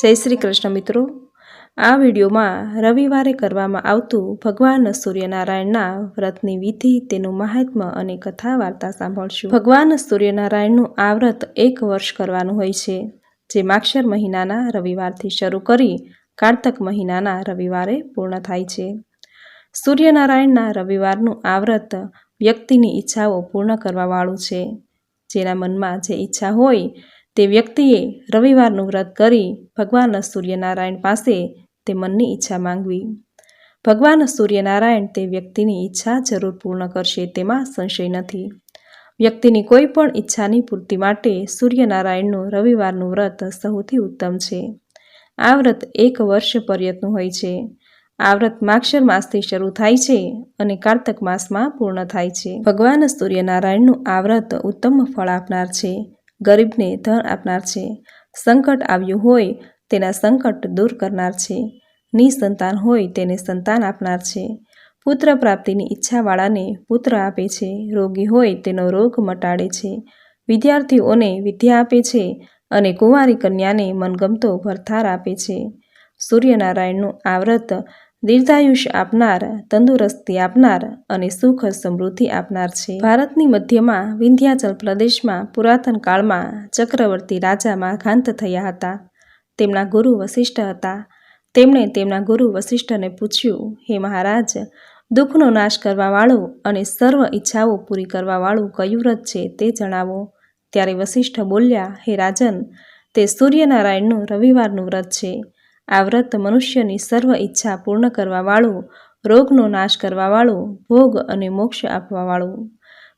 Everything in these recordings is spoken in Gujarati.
જય શ્રી કૃષ્ણ મિત્રો. આ વિડીયોમાં રવિવારે કરવામાં આવતું ભગવાન સૂર્યનારાયણના વ્રતની વિધિ, તેનું મહાત્મ્ય અને કથા વાર્તા સાંભળશું. ભગવાન સૂર્યનારાયણનું આ વ્રત એક વર્ષ કરવાનું હોય છે, જે માક્ષર મહિનાના રવિવારથી શરૂ કરી કારતક મહિનાના રવિવારે પૂર્ણ થાય છે. સૂર્યનારાયણના રવિવારનું આ વ્રત વ્યક્તિની ઈચ્છાઓ પૂર્ણ કરવાવાળું છે. જેના મનમાં જે ઈચ્છા હોય તે વ્યક્તિએ રવિવારનું વ્રત કરી ભગવાન સૂર્યનારાયણ પાસે તે મનની ઈચ્છા માંગવી. ભગવાન સૂર્યનારાયણ તે વ્યક્તિની ઈચ્છા જરૂર પૂર્ણ કરશે તેમાં સંશય નથી. વ્યક્તિની કોઈ પણ ઈચ્છાની પૂર્તિ માટે સૂર્યનારાયણનું રવિવારનું વ્રત સૌથી ઉત્તમ છે. આ વ્રત એક વર્ષ પર્યતનું હોય છે. આ વ્રત માક્ષર માસથી શરૂ થાય છે અને કારતક માસમાં પૂર્ણ થાય છે. ભગવાન સૂર્યનારાયણનું આ વ્રત ઉત્તમ ફળ આપનાર છે. ગરીબને ધન આપનાર છે. સંકટ આવ્યું હોય તેના સંકટ દૂર કરનાર છે. નિસંતાન હોય તેને સંતાન આપનાર છે. પુત્ર પ્રાપ્તિની ઈચ્છાવાળાને પુત્ર આપે છે. રોગી હોય તેનો રોગ મટાડે છે. વિદ્યાર્થીઓને વિદ્યા આપે છે અને કુંવારી કન્યાને મનગમતો ભરથાર આપે છે. સૂર્યનારાયણનું આ વ્રત દીર્ઘાયુષ્ય આપનાર, તંદુરસ્તી આપનાર અને સુખ સમૃદ્ધિ આપનાર છે. ભારતની મધ્યમાં વિંધ્યાચલ પ્રદેશમાં પુરાતન કાળમાં ચક્રવર્તી રાજા માઘાંત થયા હતા. તેમના ગુરુ વશિષ્ઠ હતા. તેમણે તેમના ગુરુ વશિષ્ઠને પૂછ્યું, હે મહારાજ, દુઃખનો નાશ કરવાવાળું અને સર્વ ઈચ્છાઓ પૂરી કરવાવાળું કયું વ્રત છે તે જણાવો. ત્યારે વશિષ્ઠ બોલ્યા, હે રાજન, તે સૂર્યનારાયણનું રવિવારનું વ્રત છે. આ વ્રત મનુષ્યની સર્વ ઈચ્છા પૂર્ણ કરવાવાળું, રોગનો નાશ કરવાવાળું, ભોગ અને મોક્ષ આપવાવાળું.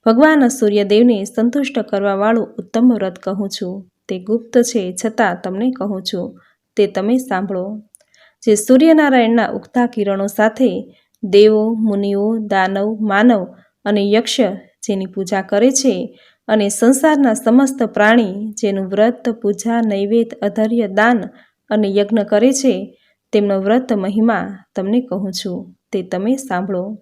ભગવાન સૂર્યદેવને સંતુષ્ટ કરવાવાળું ઉત્તમ વ્રત કહું છું. તે ગુપ્ત છે છતાં તમને કહું છું, તે તમે સાંભળો. જે સૂર્યનારાયણના ઉગતા કિરણો સાથે દેવો, મુનિઓ, દાનવ, માનવ અને યક્ષ જેની પૂજા કરે છે અને સંસારના સમસ્ત પ્રાણી જેનું વ્રત, પૂજા નૈવેદ અધર્ય, દાન અને યજ્ઞ કરે છે, તેમનો વ્રત મહિમા તમને કહું છું, તે તમે સાંભળો.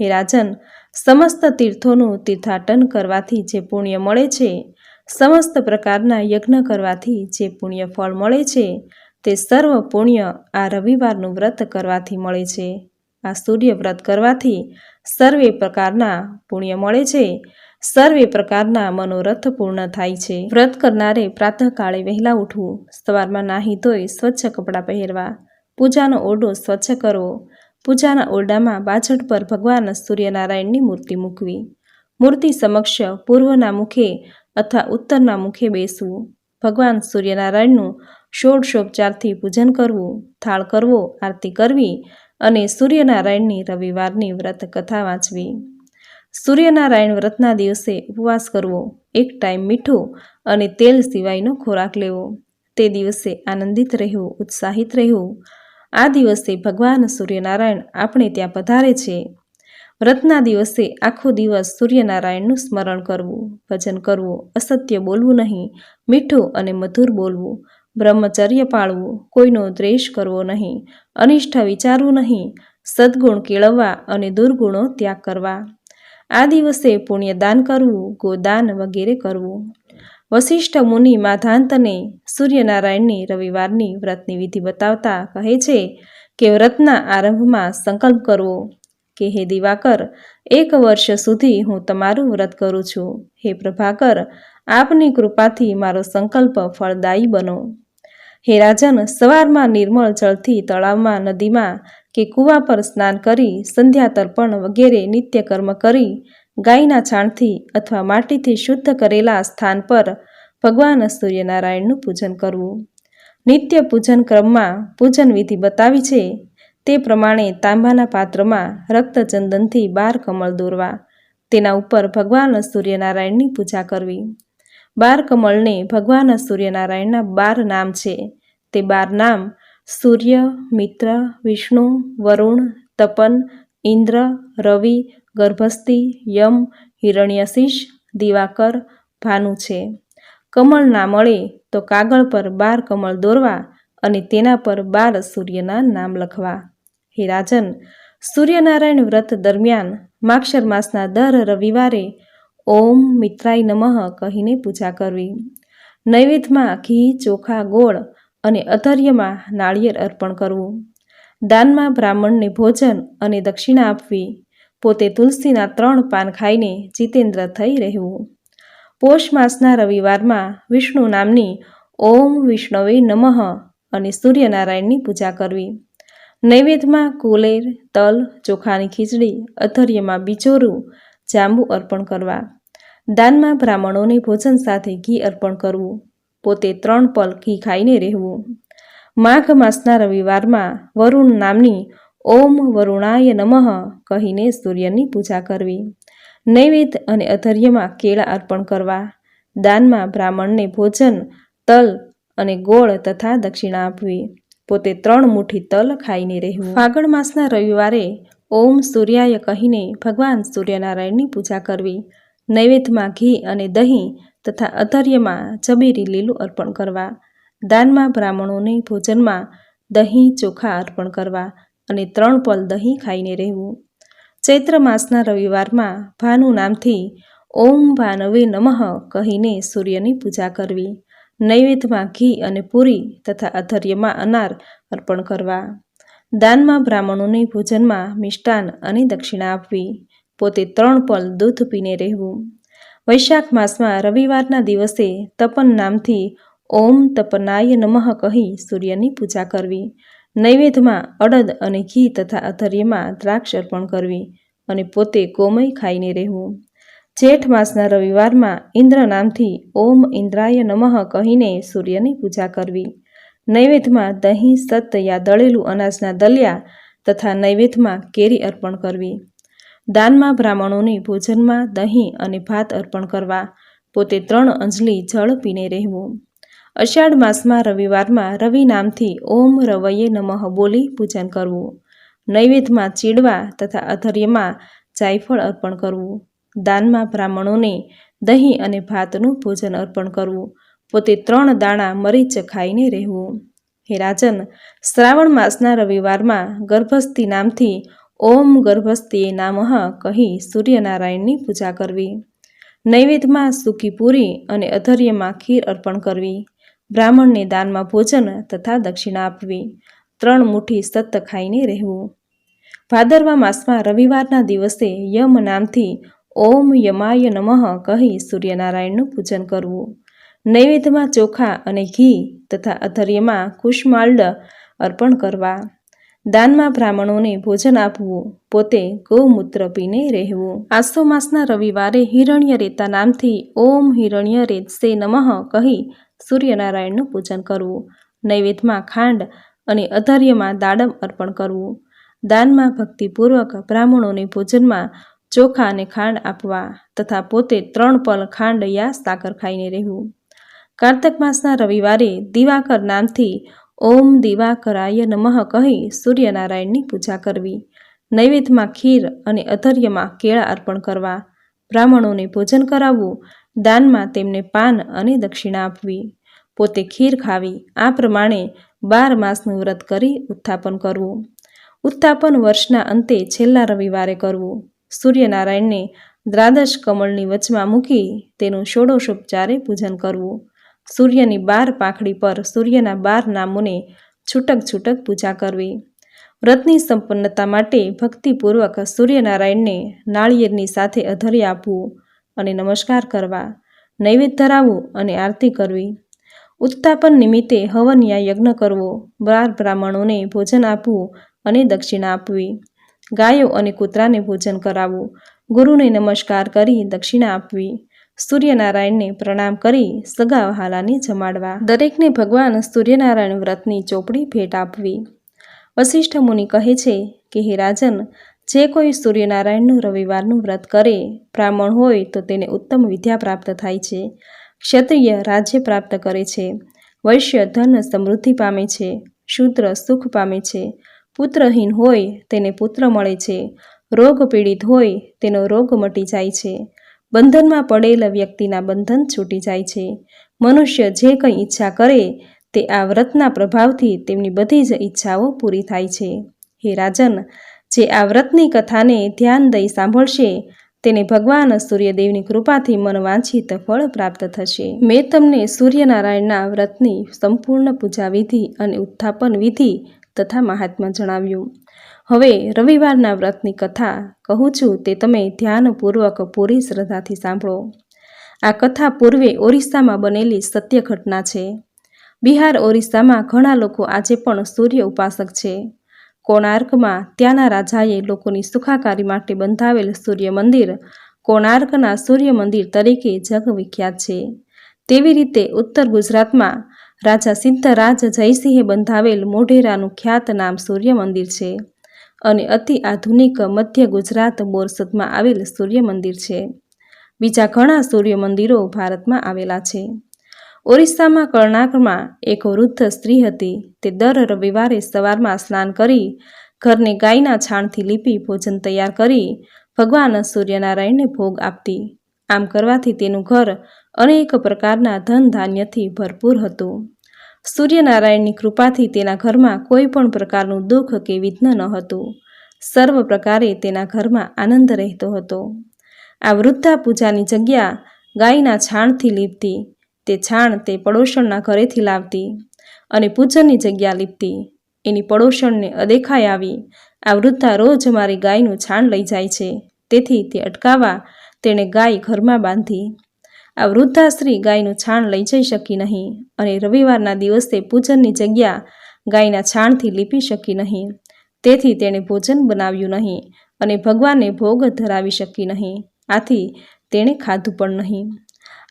હે રાજન, સમસ્ત તીર્થોનું તીર્થાટન કરવાથી જે પુણ્ય મળે છે, સમસ્ત પ્રકારના યજ્ઞ કરવાથી જે પુણ્ય ફળ મળે છે, તે સર્વ પુણ્ય આ રવિવારનું વ્રત કરવાથી મળે છે. આ સૂર્ય વ્રત કરવાથી સર્વે પ્રકારના પુણ્ય મળે છે સર્વે પ્રકારના મનોરથ પૂર્ણ થાય છે. વ્રત કરનારે પ્રાતઃકાળે વહેલા ઉઠવું, સવારમાં નાહી ધોઈ સ્વચ્છ કપડાં પહેરવા, પૂજાનો ઓરડો સ્વચ્છ કરવો, પૂજાના ઓરડામાં પાછળ પર ભગવાન સૂર્યનારાયણની મૂર્તિ મૂકવી, મૂર્તિ સમક્ષ પૂર્વના મુખે અથવા ઉત્તરના મુખે બેસવું, ભગવાન સૂર્યનારાયણનું ષોડશોપચારથી પૂજન કરવું, થાળ કરવો, આરતી કરવી અને સૂર્યનારાયણની રવિવારની વ્રત કથા વાંચવી. સૂર્યનારાયણ વ્રતના દિવસે ઉપવાસ કરવો, એક ટાઈમ મીઠું અને તેલ સિવાયનો ખોરાક લેવો. તે દિવસે આનંદિત રહેવું, ઉત્સાહિત રહેવું. આ દિવસે ભગવાન સૂર્યનારાયણ આપણે ત્યાં પધારે છે. વ્રતના દિવસે આખો દિવસ સૂર્યનારાયણનું સ્મરણ કરવું, ભજન કરવું, અસત્ય બોલવું નહીં, મીઠું અને મધુર બોલવું, બ્રહ્મચર્ય પાળવું, કોઈનો દ્વેષ કરવો નહીં, અનિષ્ઠ વિચારવું નહીં, સદગુણ કેળવવા અને દુર્ગુણો ત્યાગ કરવા. આ દિવસે પુણ્યદાન કરવું, ગોદાન વગેરે કરવું. વશિષ્ઠ મુનિ માધાંતને સૂર્યનારાયણની રવિવારની વ્રતની વિધિ બતાવતા કહે છે કે વ્રતના આરંભમાં સંકલ્પ કરવો કે, હે દિવાકર, એક વર્ષ સુધી હું તમારું વ્રત કરું છું. હે પ્રભાકર, આપની કૃપાથી મારો સંકલ્પ ફળદાયી બનો. હે રાજન, સવારમાં નિર્મળ જળથી તળાવમાં નદીમાં કે કૂવા પર સ્નાન કરી સંધ્યા તર્પણ વગેરે નિત્યકર્મ કરી, ગાયના છાણથી અથવા માટીથી શુદ્ધ કરેલા સ્થાન પર ભગવાન સૂર્યનારાયણનું પૂજન કરવું. નિત્ય પૂજન ક્રમમાં પૂજન વિધિ બતાવી છે. તે પ્રમાણે તાંબાના પાત્રમાં રક્તચંદનથી બાર કમળ દોરવા, તેના ઉપર ભગવાન સૂર્યનારાયણની પૂજા કરવી. બાર કમળને ભગવાન સૂર્યનારાયણના બાર નામ છે. તે બાર નામ સૂર્ય, મિત્ર, વિષ્ણુ, વરુણ, તપન, ઇન્દ્ર, રવિ ગર્ભસ્થી યમ હિરણ્યશીશ દિવાકર, ભાનુ છે. કમળ ના મળે તો કાગળ પર બાર કમળ દોરવા અને તેના પર બાર સૂર્યના નામ લખવા. હે રાજન, સૂર્યનારાયણ વ્રત દરમિયાન માક્ષર માસના દર રવિવારે ઓમ મિત્રાય નમઃ કહીને પૂજા કરવી. નૈવેદ્યમાં ઘી, ચોખા, ગોળ અને અધર્યમાં નાળિયેર અર્પણ કરવું. દાનમાં બ્રાહ્મણને ભોજન અને દક્ષિણા આપવી. પોતે તુલસીના ત્રણ પાન ખાઈને જીતેન્દ્ર થઈ રહેવું. પોષ માસના રવિવારમાં વિષ્ણુ નામની ઓમ વિષ્ણવે નમઃ અને સૂર્યનારાયણની પૂજા કરવી. નૈવેદ્યમાં કુલેર, તલ, ચોખાની ખીચડી, અધર્યમાં બીજોરું જાંબુ અર્પણ કરવા. દાનમાં બ્રાહ્મણોને ભોજન સાથે ઘી અર્પણ કરવું. પોતે ત્રણ પલ ઘી ખાઈને રહેવું. માઘ માસના રવિવારમાં વરુણ નામની ઓમ વરુણાય નમઃ કહીને સૂર્યની પૂજા કરવી. નૈવેદ્ય અને અધર્યમાં કેળા અર્પણ કરવા. દાનમાં બ્રાહ્મણને ભોજન, તલ અને ગોળ તથા દક્ષિણા આપવી. પોતે ત્રણ મુઠ્ઠી તલ ખાઈને રહેવું. ફાગણ માસના રવિવારે ઓમ સૂર્યાય કહીને ભગવાન સૂર્યનારાયણની પૂજા કરવી. નૈવેદ્યમાં ઘી અને દહીં તથા અધર્યમાં જબીરી લીલું અર્પણ કરવા, દાનમાં બ્રાહ્મણોને ભોજનમાં દહીં ચોખા અર્પણ કરવા અને ત્રણ પલ દહીં ખાઈને રહેવું. ચૈત્ર માસના રવિવારમાં ભાનુ નામથી ઓમ ભાનવે નમઃ કહીને સૂર્યની પૂજા કરવી, નૈવેદ્યમાં ઘી અને પૂરી તથા અધર્યમાં અનાર અર્પણ કરવા. દાનમાં બ્રાહ્મણોને ભોજનમાં મિષ્ટાન અને દક્ષિણા આપવી, પોતે ત્રણ પલ દૂધ પીને રહેવું. વૈશાખ માસમાં રવિવારના દિવસે તપન નામથી ઓમ તપનાય નમઃ કહી સૂર્યની પૂજા કરવી. નૈવેદ્યમાં અડદ અને ઘી તથા અધર્યમાં દ્રાક્ષ અર્પણ કરવી અને પોતે કોમય ખાઈને રહેવું. જેઠ માસના રવિવારમાં ઇન્દ્ર નામથી ઓમ ઇન્દ્રાય નમઃ કહીને સૂર્યની પૂજા કરવી. નૈવેદ્યમાં દહીં સત દળેલું અનાજના દલિયા તથા નૈવેદ્યમાં કેરી અર્પણ કરવી. દાનમાં બ્રાહ્મણોને ભોજનમાં દહીં અને ભાત અર્પણ કરવા, પોતે ત્રણ અંજલી જળ પીને રહેવું. અષાઢ માસમાં રવિવારમાં રવિ નામથી ઓમ રવયે નમઃ બોલી પૂજન કરવું. નૈવેદ્યમાં ચીડવા તથા અધર્યમાં જાયફળ અર્પણ કરવું. દાનમાં બ્રાહ્મણોને દહીં અને ભાતનું ભોજન અર્પણ કરવું. પોતે ત્રણ દાણા મરીચ ખાઈને રહેવું. હે રાજન, શ્રાવણ માસના રવિવારમાં ગર્ભસ્થી નામથી ઓમ ગર્ભસ્થીએ નામઃ કહી સૂર્યનારાયણની પૂજા કરવી. નૈવેદ્યમાં સૂકી પૂરી અને અધર્યમાં ખીર અર્પણ કરવી. બ્રાહ્મણને દાનમાં ભોજન તથા દક્ષિણા આપવી. ત્રણ મુઠ્ઠી સત્ત ખાઈને રહેવું. ભાદરવા માસમાં રવિવારના દિવસે યમ નામથી ઓમ યમાય નમઃ કહી સૂર્યનારાયણનું પૂજન કરવું. નૈવેદ્યમાં ચોખા અને ઘી તથા અધર્યમાં કુશમાલ્ડ અર્પણ કરવા. દાનમાં બ્રાહ્મણોને ભોજન આપવું, પોતે ગૌમૂત્ર પીને રહેવું. આસો માસના રવિવારે હિરણ્ય રેતા નામથી ઓમ હિરણ્ય રેતસે નમઃ કહી સૂર્યનારાયણનું પૂજન કરવું. નૈવેદ્યમાં ખાંડ અને અધર્યમાં દાડમ અર્પણ કરવું. દાનમાં ભક્તિપૂર્વક બ્રાહ્મણોને ભોજનમાં ચોખા અને ખાંડ આપવા તથા પોતે ત્રણ પલ ખાંડ યા સાકર ખાઈને રહેવું. કાર્તક માસના રવિવારે દિવાકર નામથી ઓમ દિવાકરાય નમઃ કહી સૂર્યનારાયણની પૂજા કરવી. નૈવેદ્યમાં ખીર અને અધર્યમાં કેળા અર્પણ કરવા. બ્રાહ્મણોને ભોજન કરાવવું. દાનમાં તેમને પાન અને દક્ષિણા આપવી. પોતે ખીર ખાવી. આ પ્રમાણે બાર માસનું વ્રત કરી ઉત્થાપન કરવું. ઉત્થાપન વર્ષના અંતે છેલ્લા રવિવારે કરવું. સૂર્યનારાયણને દ્રાદશ કમળની વચમાં મૂકી તેનું ષોડોશોપચારે પૂજન કરવું. સૂર્યની બાર પાંખડી પર સૂર્યના બાર નામોને છૂટક છૂટક પૂજા કરવી. વ્રતની સંપન્નતા માટે ભક્તિપૂર્વક સૂર્યનારાયણને નાળિયેરની સાથે અધર્ય આપવું અને નમસ્કાર કરવા, નૈવેદ્ય ધરાવવું અને આરતી કરવી. ઉત્તાપન નિમિત્તે હવનયા યજ્ઞ કરવો, બાર બ્રાહ્મણોને ભોજન આપવું અને દક્ષિણા આપવી. ગાયો અને કૂતરાને ભોજન કરાવવું, ગુરુને નમસ્કાર કરી દક્ષિણા આપવી. સૂર્યનારાયણને પ્રણામ કરી સગા વહાલાને જમાડવા. દરેકને ભગવાન સૂર્યનારાયણ વ્રતની ચોપડી ભેટ આપવી. વશિષ્ઠ મુનિ કહે છે કે, હે રાજન, જે કોઈ સૂર્યનારાયણનું રવિવારનું વ્રત કરે, બ્રાહ્મણ હોય તો તેને ઉત્તમ વિદ્યા પ્રાપ્ત થાય છે. ક્ષત્રિય રાજ્ય પ્રાપ્ત કરે છે. વૈશ્ય ધન સમૃદ્ધિ પામે છે. શૂદ્ર સુખ પામે છે. પુત્રહીન હોય તેને પુત્ર મળે છે. રોગ પીડિત હોય તેનો રોગ મટી જાય છે. બંધનમાં પડેલા વ્યક્તિના બંધન છૂટી જાય છે. મનુષ્ય જે કંઈ ઈચ્છા કરે, તે આ વ્રતના પ્રભાવથી તેમની બધી જ ઈચ્છાઓ પૂરી થાય છે. હે રાજન, જે આ વ્રતની કથાને ધ્યાન દઈ સાંભળશે, તેને ભગવાન સૂર્યદેવની કૃપાથી મનવાંછિત ફળ પ્રાપ્ત થશે. મેં તમને સૂર્યનારાયણના વ્રતની સંપૂર્ણ પૂજા વિધિ અને ઉત્થાપન વિધિ તથા મહાત્મા જણાવ્યું. હવે રવિવારના વ્રતની કથા કહું છું તે તમે ધ્યાનપૂર્વક પૂરી શ્રદ્ધાથી સાંભળો. આ કથા પૂર્વે ઓરિસ્સામાં બનેલી સત્ય ઘટના છે. બિહાર ઓરિસ્સામાં ઘણા લોકો આજે પણ સૂર્ય ઉપાસક છે. કોણાર્કમાં ત્યાંના રાજાએ લોકોની સુખાકારી માટે બંધાવેલ સૂર્ય મંદિર કોણાર્કના સૂર્ય મંદિર તરીકે જગવિખ્યાત છે. તેવી રીતે ઉત્તર ગુજરાતમાં રાજા સિદ્ધરાજ જયસિંહે બંધાવેલ મોઢેરાનું ખ્યાત નામ સૂર્ય મંદિર છે અને અતિ આધુનિક મધ્ય ગુજરાત બોરસદમાં આવેલ સૂર્ય મંદિર છે. બીજા ઘણા સૂર્ય મંદિરો ભારતમાં આવેલા છે. ઓરિસ્સામાં કર્ણાકમાં એક વૃદ્ધ સ્ત્રી હતી. તે દર રવિવારે સવારમાં સ્નાન કરી, ઘરને ગાયના છાણથી લીપી ભોજન તૈયાર કરી, ભગવાન સૂર્યનારાયણને ભોગ આપતી. આમ કરવાથી તેનું ઘર અનેક પ્રકારના ધન ધાન્યથી ભરપૂર હતું. સૂર્યનારાયણની કૃપાથી તેના ઘરમાં કોઈ પણ પ્રકારનું દુઃખ કે વિઘ્ન ન હતું. સર્વ પ્રકારે તેના ઘરમાં આનંદ રહેતો હતો. આ વૃદ્ધા પૂજાની જગ્યા ગાયના છાણથી લીપતી, તે છાણ તે પડોશણના ઘરેથી લાવતી અને પૂજનની જગ્યા લીપતી. એની પડોશણને અદેખાઈ આવી, આ વૃદ્ધા રોજ મારી ગાયનું છાણ લઈ જાય છે, તેથી તે અટકાવવા તેણે ગાય ઘરમાં બાંધી. આ વૃદ્ધાશ્રી ગાયનું છાણ લઈ જઈ શકી નહીં અને રવિવારના દિવસે પૂજનની જગ્યા ગાયના છાણથી લીપી શકી નહીં. તેથી તેણે ભોજન બનાવ્યું નહીં અને ભગવાનને ભોગ ધરાવી શકી નહીં. આથી તેણે ખાધું પણ નહીં.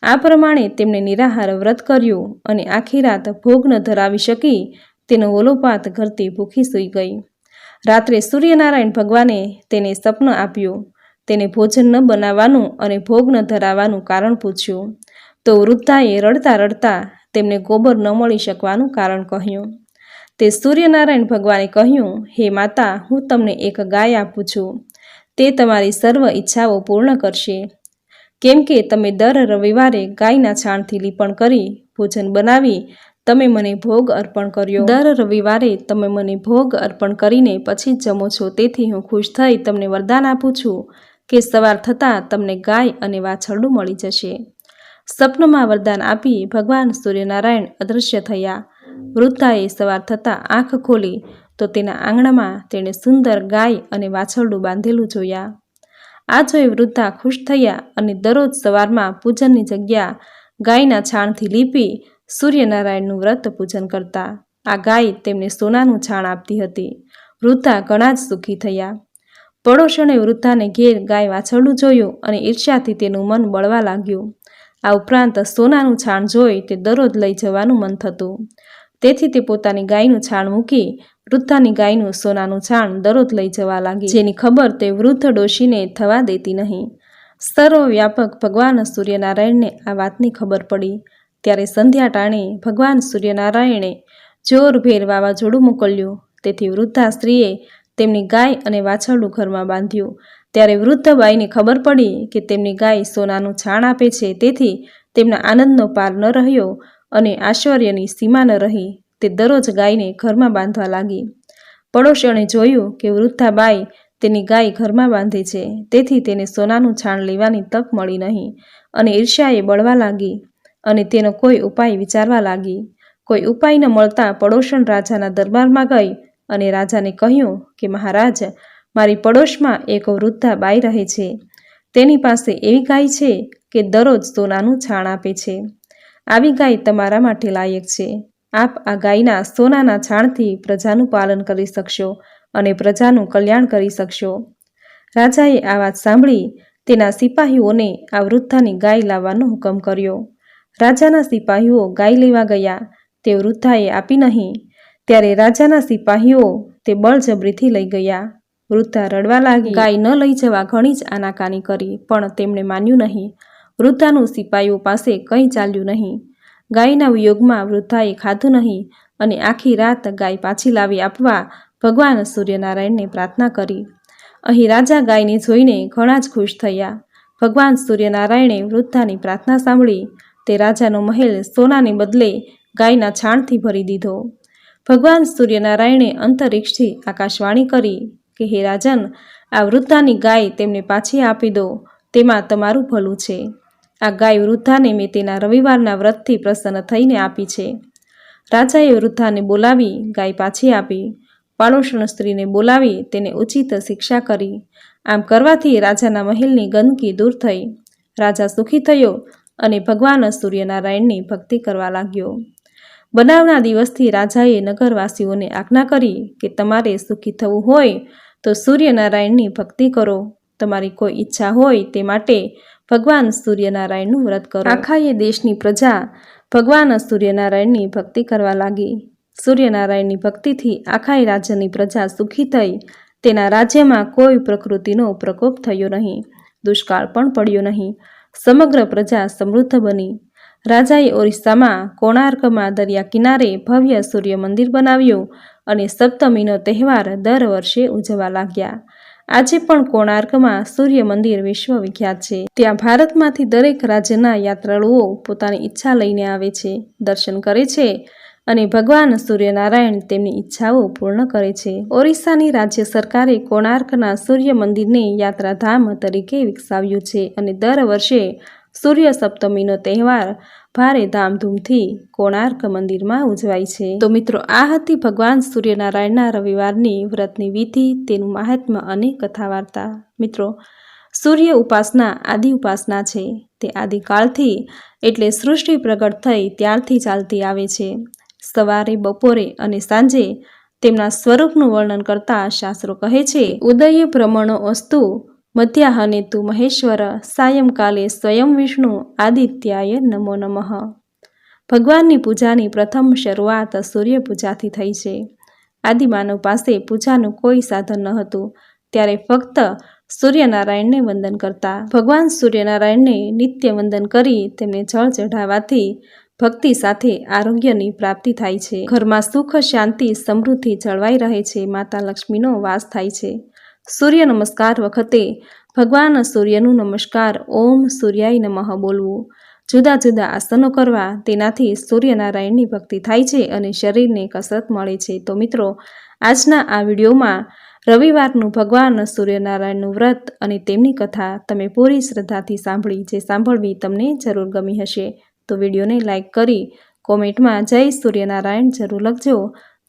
આ પ્રમાણે તેમણે નિરાહાર વ્રત કર્યું અને આખી રાત ભોગ ન ધરાવી શકી તેનો ઓલોપાત કરતી ભૂખી સૂઈ ગઈ. રાત્રે સૂર્યનારાયણ ભગવાને તેને સપનું આપ્યું. તેને ભોજન ન બનાવવાનું અને ભોગ ન ધરાવવાનું કારણ પૂછ્યું. તો વૃદ્ધાએ રડતા રડતા તેમને ગોબર ન મળી શકવાનું કારણ કહ્યું. તે સૂર્યનારાયણ ભગવાને કહ્યું, હે માતા, હું તમને એક ગાય આપું છું. તે તમારી સર્વ ઈચ્છાઓ પૂર્ણ કરશે. કેમ કે તમે દર રવિવારે ગાયના છાણથી લીપણ કરી, ભોજન બનાવી, તમે મને ભોગ અર્પણ કર્યો. દર રવિવારે તમે મને ભોગ અર્પણ કરીને પછી જમો છો. તેથી હું ખુશ થઈ તમને વરદાન આપું છું. કે સવાર થતાં તમને ગાય અને વાછરડું મળી જશે. સપનમાં વરદાન આપી ભગવાન સૂર્યનારાયણ અદૃશ્ય થયા. વૃદ્ધાએ સવાર થતાં આંખ ખોલી તો તેના આંગણામાં તેણે સુંદર ગાય અને વાછરડું બાંધેલું જોયા. આ જોઈ વૃદ્ધા ખુશ થયા અને દરરોજ સવારમાં પૂજનની જગ્યા ગાયના છાણથી લીપી સૂર્યનારાયણનું વ્રત પૂજન કરતા. આ ગાય તેમને સોનાનું છાણ આપતી હતી. વૃદ્ધા ઘણા જ સુખી થયા. પડોશણે વૃદ્ધાને ઘેર ગાય વાછરડું જોયું અને ઈર્ષ્યાથી તેનું મન બળવા લાગ્યું. આ ઉપરાંત સોનાનું છાણ જોઈ તે દરરોજ લઈ જવાનું મન થતું. તેથી તે પોતાની ગાયનું છાણ મૂકી વૃદ્ધાની ગાયનું સોનાનું છાણ દરરોજ લઈ જવા લાગી. જેની ખબર તે વૃદ્ધ ડોશીને થવા દેતી નહીં. સર્વવ્યાપક ભગવાન સૂર્યનારાયણને આ વાતની ખબર પડી. ત્યારે સંધ્યા ટાણે ભગવાન સૂર્યનારાયણે જોરભેર વાવાઝોડું મોકલ્યું. તેથી વૃદ્ધા સ્ત્રીએ તેમની ગાય અને વાછરડું ઘરમાં બાંધ્યું. ત્યારે વૃદ્ધ બાઈને ખબર પડી કે તેમની ગાય સોનાનું છાણ આપે છે, તેથી તેમના આનંદનો પાર ન રહ્યો અને આશ્ચર્યની સીમા ન રહી. તે દરરોજ ગાયને ઘરમાં બાંધવા લાગી. પડોશીઓને જોયું કે વૃદ્ધા બાઈ તેની ગાય ઘરમાં બાંધે છે, તેથી તેને સોનાનું છાણ લેવાની તક મળી નહીં અને ઈર્ષ્યાએ બળવા લાગી અને તેનો કોઈ ઉપાય વિચારવા લાગી. કોઈ ઉપાય ન મળતા પડોશણ રાજાના દરબારમાં ગઈ અને રાજાને કહ્યું કે, મહારાજ, મારી પડોશમાં એક વૃદ્ધા બાઈ રહે છે. તેની પાસે એવી ગાય છે કે દરરોજ સોનાનું છાણ આપે છે. આવી ગાય તમારા માટે લાયક છે. આપ આ ગાયના સોનાના છાણથી પ્રજાનું પાલન કરી શકશો અને પ્રજાનું કલ્યાણ કરી શકશો. રાજાએ આ વાત સાંભળી તેના સિપાહીઓને આ વૃદ્ધાની ગાય લાવવાનો હુકમ કર્યો. રાજાના સિપાહીઓ ગાય લેવા ગયા. તે વૃદ્ધાએ આપી નહીં ત્યારે રાજાના સિપાહીઓ તે બળજબરીથી લઈ ગયા. વૃદ્ધા રડવા લાગી. ગાય ન લઈ જવા ઘણી જ આનાકાની કરી, પણ તેમણે માન્યું નહીં. વૃદ્ધાનું સિપાહીઓ પાસે કંઈ ચાલ્યું નહીં. ગાયના વિયોગમાં વૃદ્ધાએ ખાધું નહીં અને આખી રાત ગાય પાછી લાવી આપવા ભગવાન સૂર્યનારાયણને પ્રાર્થના કરી. અહીં રાજા ગાયને જોઈને ઘણા જ ખુશ થયા. ભગવાન સૂર્યનારાયણે વૃદ્ધાની પ્રાર્થના સાંભળી તે રાજાનો મહેલ સોનાને બદલે ગાયના છાણથી ભરી દીધો. ભગવાન સૂર્યનારાયણે અંતરિક્ષથી આકાશવાણી કરી કે, હે રાજન, આ વૃદ્ધાની ગાય તેમને પાછી આપી દો, તેમાં તમારું ભલું છે. આ ગાય વૃદ્ધાને મેં તેના રવિવારના વ્રતથી પ્રસન્ન થઈને આપી છે. રાજાએ વૃદ્ધાને બોલાવી, ગાય પાછી આપી. પાડોશણ સ્ત્રીને બોલાવી, તેને ઉચિત શિક્ષા કરી. આમ કરવાથી રાજાના મહેલની ગંદકી દૂર થઈ. રાજા સુખી થયો અને ભગવાન સૂર્યનારાયણની ભક્તિ કરવા લાગ્યો. બનાવના દિવસથી રાજાએ નગરવાસીઓને આજ્ઞા કરી કે તમારે સુખી થવું હોય તો સૂર્યનારાયણની ભક્તિ કરો. તમારી કોઈ ઈચ્છા હોય તે માટે ભગવાન સૂર્યનારાયણનું વ્રત કરો. આખાએ દેશની પ્રજા ભગવાન સૂર્યનારાયણની ભક્તિ કરવા લાગી. સૂર્યનારાયણની ભક્તિથી આખાય રાજ્યની પ્રજા સુખી થઈ. તેના રાજ્યમાં કોઈ પ્રકૃતિનો પ્રકોપ થયો નહીં. દુષ્કાળ પણ પડ્યો નહીં. સમગ્ર પ્રજા સમૃદ્ધ બની. રાજાએ ઓરિસ્સામાં કોણાર્કમાં દરિયા કિનારે ભવ્ય સૂર્ય મંદિર બનાવ્યું અને સપ્તમીનો તહેવાર દર વર્ષે ઉજવવા લાગ્યા. આજે પણ કોણાર્કમાં સૂર્ય મંદિર વિશ્વ વિખ્યાત છે. ત્યાં ભારતમાંથી દરેક રાજ્યના યાત્રાળુઓ પોતાની ઈચ્છા લઈને આવે છે, દર્શન કરે છે અને ભગવાન સૂર્યનારાયણ તેમની ઈચ્છાઓ પૂર્ણ કરે છે. ઓરિસ્સાની રાજ્ય સરકારે કોણાર્કના સૂર્ય મંદિરને યાત્રાધામ તરીકે વિકસાવ્યું છે અને દર વર્ષે સૂર્ય સપ્તમીનો તહેવાર ભારે ધામધૂમથી કોણાર્ક મંદિરમાં ઉજવાય છે. તો મિત્રો, આ હતી ભગવાન સૂર્યનારાયણના રવિવારની વ્રતની વિધિ, તેનું મહાત્મ્ય અને કથા વાર્તા મિત્રો, સૂર્ય ઉપાસના આદિ ઉપાસના છે. તે આદિકાળથી, એટલે સૃષ્ટિ પ્રગટ થઈ ત્યારથી ચાલતી આવે છે. સવારે, બપોરે અને સાંજે તેમના સ્વરૂપનું વર્ણન કરતા શાસ્ત્રો કહે છે, ઉદય ભ્રમણો અસ્તુ મધ્યાહને તું મહેશ્વર સાયંકાલે સ્વયં વિષ્ણુ આદિત્યાય નમો નમઃ ભગવાનની પૂજાની પ્રથમ શરૂઆત સૂર્યપૂજાથી થઈ છે. આદિમાનવ પાસે પૂજાનું કોઈ સાધન ન હતું. ત્યારે ફક્ત સૂર્યનારાયણને વંદન કરતા ભગવાન સૂર્યનારાયણને નિત્ય વંદન કરી તેમને જળ ચઢાવવાથી ભક્તિ સાથે આરોગ્યની પ્રાપ્તિ થાય છે. ઘરમાં સુખ, શાંતિ, સમૃદ્ધિ જળવાઈ રહે છે. માતા લક્ષ્મીનો વાસ થાય છે. સૂર્ય નમસ્કાર વખતે ભગવાન સૂર્યનું નમસ્કાર ઓમ સૂર્યાય નમઃ બોલવું. જુદા જુદા આસનો કરવા તેનાથી સૂર્યનારાયણની ભક્તિ થાય છે અને શરીરને કસરત મળે છે. તો મિત્રો, આજના આ વિડીયોમાં રવિવારનું ભગવાન સૂર્યનારાયણનું વ્રત અને તેમની કથા તમે પૂરી શ્રદ્ધાથી સાંભળી, જે સાંભળવી તમને જરૂર ગમી હશે. તો વિડીયોને લાઇક કરી કોમેન્ટમાં જય સૂર્યનારાયણ જરૂર લખજો.